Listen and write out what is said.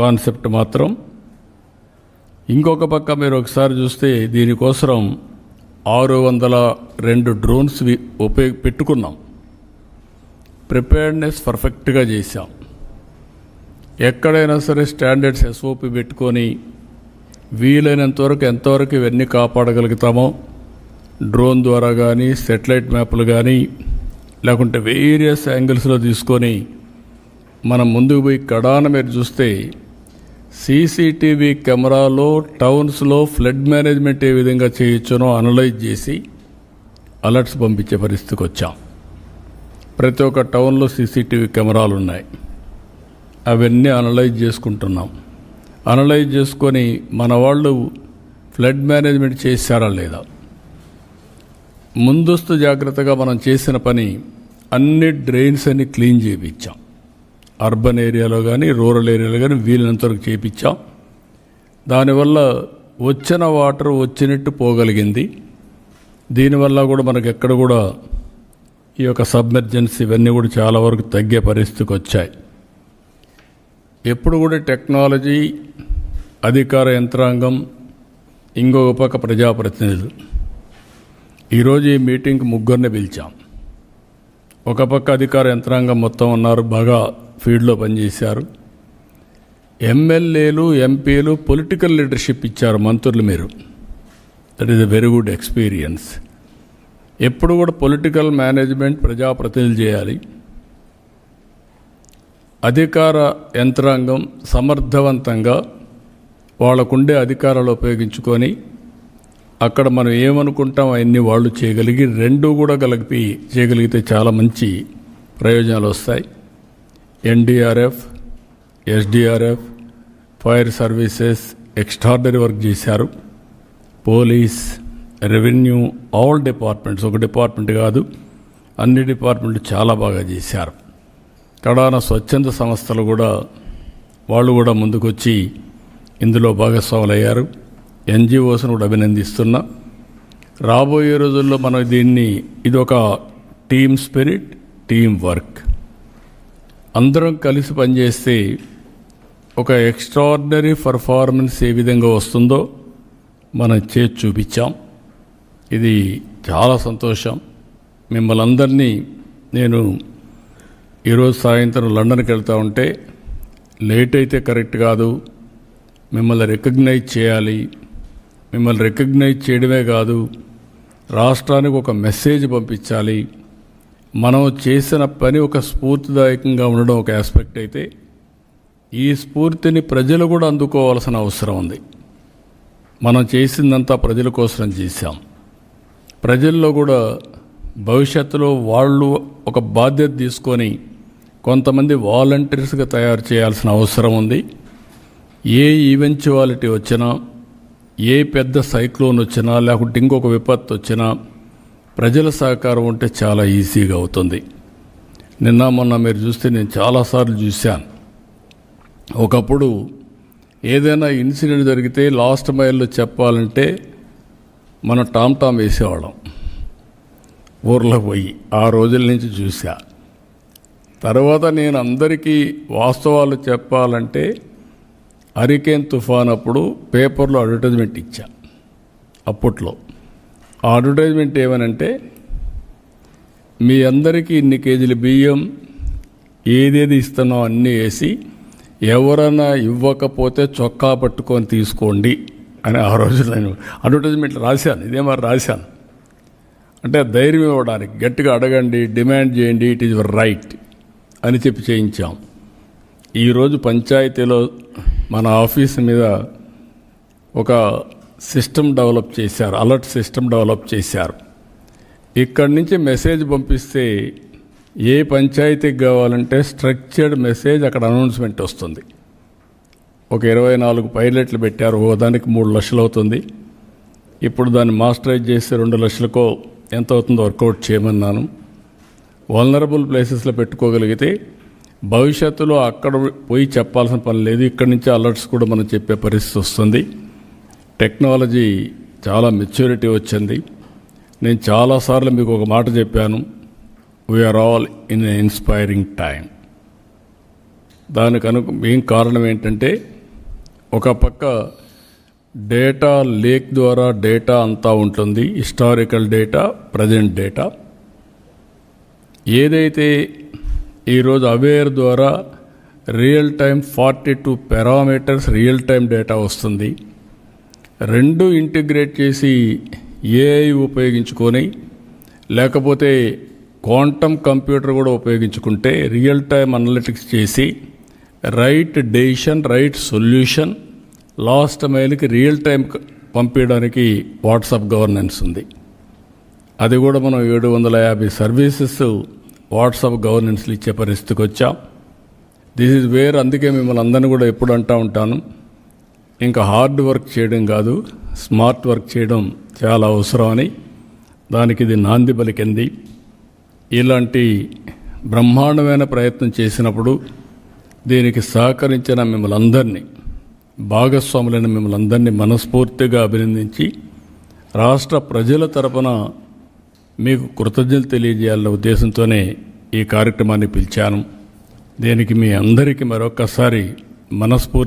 Concept మాత్రం. ఇంకొక పక్క మీరు ఒకసారి చూస్తే దీనికోసం ఆరు వందల రెండు డ్రోన్స్ వి- ఉపయోగ పెట్టుకున్నాం. ప్రిపేర్డ్నెస్ పర్ఫెక్ట్గా చేశాం. ఎక్కడైనా సరే స్టాండర్డ్స్ ఎస్ఓపి పెట్టుకొని వీలైనంత వరకు ఎంతవరకు ఇవన్నీ కాపాడగలుగుతామో డ్రోన్ ద్వారా కానీ సెటిలైట్ మ్యాప్లు కానీ లేకుంటే వేరియస్ యాంగిల్స్లో తీసుకొని మనం ముందుకు పోయి కడాన మీరు చూస్తే సీసీటీవీ కెమెరాలో టౌన్స్లో ఫ్లడ్ మేనేజ్మెంట్ ఏ విధంగా చేయొచ్చునో అనలైజ్ చేసి అలర్ట్స్ పంపించే పరిస్థితికి వచ్చాం. ప్రతి ఒక్క టౌన్లో సీసీటీవీ కెమెరాలు ఉన్నాయి. అవన్నీ అనలైజ్ చేసుకుంటున్నాం. అనలైజ్ చేసుకొని మన వాళ్ళు ఫ్లడ్ మేనేజ్మెంట్ చేశారా లేదా? ముందస్తు జాగ్రత్తగా మనం చేసిన పని అన్ని డ్రైన్స్ అన్ని క్లీన్ చేయించాం అర్బన్ ఏరియాలో కానీ రూరల్ ఏరియాలో కానీ వీలైనంత వరకు చేయించాం దానివల్ల వచ్చిన వాటర్ వచ్చినట్టు పోగలిగింది. దీనివల్ల కూడా మనకు ఎక్కడ కూడా ఈ యొక్క సబ్మెర్జెన్సీ ఇవన్నీ కూడా చాలా వరకు తగ్గే పరిస్థితికి వచ్చాయి. ఎప్పుడు కూడా టెక్నాలజీ అధికార యంత్రాంగం ఇంకొక పక్క ప్రజాప్రతినిధులు. ఈరోజు ఈ మీటింగ్కి ముగ్గురిని పిలిచాం. ఒక పక్క అధికార యంత్రాంగం మొత్తం ఉన్నారు బాగా ఫీల్డ్లో పనిచేశారు. ఎమ్మెల్యేలు ఎంపీలు పొలిటికల్ లీడర్షిప్ ఇచ్చారు మంత్రులు మీరు. That is a very good experience ఎప్పుడు కూడా పొలిటికల్ మేనేజ్మెంట్ ప్రజాప్రతినిధులు చేయాలి. అధికార యంత్రాంగం సమర్థవంతంగా వాళ్ళకుండే అధికారాలు ఉపయోగించుకొని అక్కడ మనం ఏమనుకుంటాం అవన్నీ వాళ్ళు చేయగలిగి రెండు కూడా కలిపి చేయగలిగితే చాలా మంచి ప్రయోజనాలు వస్తాయి. NDRF SDRF fire services extraordinary work చేశారు. పోలీస్ రెవెన్యూ ఆల్ డిపార్ట్మెంట్స్ ఒక డిపార్ట్మెంట్ కాదు అన్ని డిపార్ట్మెంట్లు చాలా బాగా చేశారు. కడాన స్వచ్ఛంద సంస్థలు కూడా వాళ్ళు కూడా ముందుకొచ్చి ఇందులో భాగస్వాములయ్యారు. ఎన్జిఓస్ను కూడా అభినందిస్తున్నా. రాబోయే రోజుల్లో మనం దీన్ని ఇది ఒక టీమ్ స్పిరిట్ టీమ్ వర్క్. అందరం కలిసి పనిచేస్తే ఒక ఎక్స్ట్రాడినరీ పర్ఫార్మెన్స్ ఏ విధంగా వస్తుందో మనం చేసి చూపించాం. ఇది చాలా సంతోషం. మిమ్మల్ని అందరినీ నేను ఈరోజు సాయంత్రం లండన్కి వెళ్తా ఉంటే లేట్ అయితే కరెక్ట్ కాదు. మిమ్మల్ని రికగ్నైజ్ చేయాలి. మిమ్మల్ని రికగ్నైజ్ చేయడమే కాదు రాష్ట్రానికి ఒక మెసేజ్ పంపించాలి. మనం చేసిన పని ఒక స్ఫూర్తిదాయకంగా ఉండడం ఒక ఆస్పెక్ట్ అయితే ఈ స్ఫూర్తిని ప్రజలు కూడా అందుకోవాల్సిన అవసరం ఉంది. మనం చేసిందంతా ప్రజల కోసం చేశాం. ప్రజల్లో కూడా భవిష్యత్తులో వాళ్ళు ఒక బాధ్యత తీసుకొని కొంతమంది వాలంటీర్స్గా తయారు చేయాల్సిన అవసరం ఉంది. ఏ ఈవెంచువాలిటీ వచ్చినా ఏ పెద్ద సైక్లోన్ వచ్చినా లేకుంటే ఇంకొక విపత్తు వచ్చినా ప్రజల సహకారం ఉంటే చాలా ఈజీగా అవుతుంది. నిన్న మొన్న మీరు చూస్తే నేను చాలాసార్లు చూశాను. ఒకప్పుడు ఏదైనా ఇన్సిడెంట్ జరిగితే లాస్ట్ మైల్లో చెప్పాలంటే మనం టామ్ టామ్ వేసేవాళ్ళం. ఊర్లో పోయి ఆ రోజుల నుంచి చూసా తర్వాత నేను అందరికీ వాస్తవాలు చెప్పాలంటే హరికేన్ తుఫాన్ అప్పుడు పేపర్లో అడ్వర్టైజ్మెంట్ ఇచ్చా. అప్పట్లో. ఆ అడ్వర్టైజ్మెంట్ ఏమనంటే మీ అందరికీ ఇన్ని కేజీల బియ్యం ఏదేది ఇస్తున్నాం అన్నీ వేసి ఎవరైనా ఇవ్వకపోతే చొక్కా పట్టుకొని తీసుకోండి అని ఆ రోజు నేను అడ్వర్టైజ్మెంట్ రాశాను. ఇదే మరి రాశాను. అంటే ధైర్యం ఇవ్వడానికి గట్టిగా అడగండి డిమాండ్ చేయండి ఇట్ ఈజ్ రైట్ అని చెప్పి చేయించాం. ఈరోజు పంచాయతీలో మన ఆఫీస్ మీద ఒక సిస్టమ్ డెవలప్ చేశారు అలర్ట్ సిస్టమ్ డెవలప్ చేశారు. ఇక్కడి నుంచి మెసేజ్ పంపిస్తే ఏ పంచాయతీకి కావాలంటే స్ట్రక్చర్డ్ మెసేజ్ అక్కడ అనౌన్స్మెంట్ వస్తుంది. ఒక ఇరవై నాలుగు పైలట్లు పెట్టారు ఓ దానికి మూడు లక్షలు అవుతుంది. ఇప్పుడు దాన్ని మాస్టరైజ్ చేసి రెండు లక్షలకో ఎంత అవుతుందో వర్కౌట్ చేయమన్నాను. వల్నరబుల్ ప్లేసెస్లో పెట్టుకోగలిగితే భవిష్యత్తులో అక్కడ పోయి చెప్పాల్సిన పని లేదు. ఇక్కడి నుంచి అలర్ట్స్ కూడా మనం చెప్పే పరిస్థితి వస్తుంది. టెక్నాలజీ చాలా మెచ్యూరిటీ వచ్చింది. నేను చాలాసార్లు మీకు ఒక మాట చెప్పాను. We are all in inspiring time దానికి అను మెయిన్ కారణం ఏంటంటే ఒక పక్క డేటా లేక్ ద్వారా డేటా అంతా ఉంటుంది. Historical data present data. ఏదైతే ఈరోజు అవేర్ ద్వారా real time forty two parameters real time data వస్తుంది. రెండు ఇంటిగ్రేట్ చేసి ఏఐ ఉపయోగించుకొని లేకపోతే క్వాంటమ్ కంప్యూటర్ కూడా ఉపయోగించుకుంటే రియల్ టైం అనలిటిక్స్ చేసి right decision right solution last మైల్కి real time పంపించడానికి వాట్సాప్ గవర్నెన్స్ ఉంది. అది కూడా మనం ఏడు వందల యాభై సర్వీసెస్ వాట్సాప్ గవర్నెన్స్లు ఇచ్చే పరిస్థితికి వచ్చాం. దిస్ ఇస్ వేర్ అందుకే మిమ్మల్ని అందరినీ కూడా ఎప్పుడు అంటూ ఉంటాను. ఇంకా హార్డ్ వర్క్ చేయడం కాదు స్మార్ట్ వర్క్ చేయడం చాలా అవసరం అని దానికి ఇది నాంది పలికింది ఇలాంటి బ్రహ్మాండమైన ప్రయత్నం చేసినప్పుడు దీనికి సహకరించిన మిమ్మల్ని అందరినీ భాగస్వాములైన మిమ్మల్ని అందరినీ మనస్ఫూర్తిగా అభినందించి రాష్ట్ర ప్రజల తరపున మీకు కృతజ్ఞతలు తెలియజేయాలన్న ఉద్దేశంతోనే ఈ కార్యక్రమాన్ని పిలిచాను. దీనికి మీ అందరికీ మరొకసారి మనస్ఫూర్తి